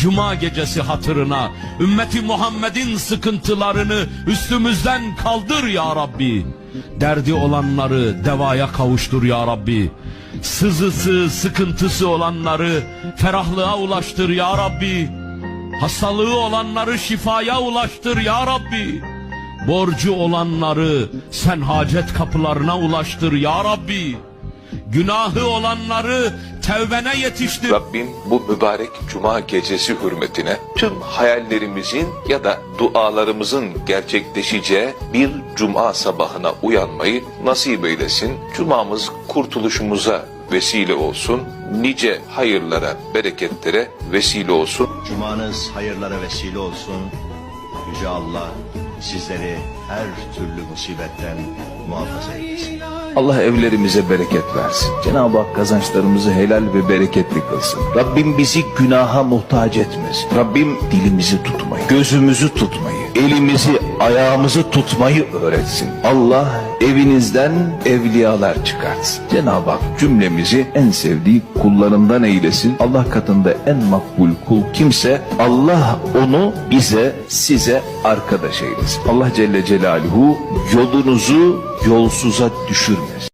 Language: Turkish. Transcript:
Cuma gecesi hatırına ümmeti Muhammed'in sıkıntılarını üstümüzden kaldır ya Rabbi. Derdi olanları devaya kavuştur ya Rabbi. Sızısı, sıkıntısı olanları ferahlığa ulaştır ya Rabbi. Hastalığı olanları şifaya ulaştır ya Rabbi. Borcu olanları sen hacet kapılarına ulaştır ya Rabbi. Günahı olanları tevbene yetiştir. Rabbim bu mübarek cuma gecesi hürmetine tüm hayallerimizin ya da dualarımızın gerçekleşeceği bir cuma sabahına uyanmayı nasip eylesin. Cumamız kurtuluşumuza vesile olsun. Nice hayırlara, bereketlere vesile olsun. Cumanız hayırlara vesile olsun. Yüce Allah sizleri her türlü musibetten muhafaza eylesin. Allah evlerimize bereket versin. Cenab-ı Hak kazançlarımızı helal ve bereketli kılsın. Rabbim bizi günaha muhtaç etmesin. Rabbim dilimizi tutmayı, gözümüzü tutmayı, elimizi, ayağımızı tutmayı öğretsin. Allah evinizden evliyalar çıkartsın. Cenab-ı Hak cümlemizi en sevdiği kullarından eylesin. Allah katında en makbul kul kimse Allah onu bize, size arkadaş eylesin. Allah Celle Celaluhu yolunuzu yolsuza düşürmesin.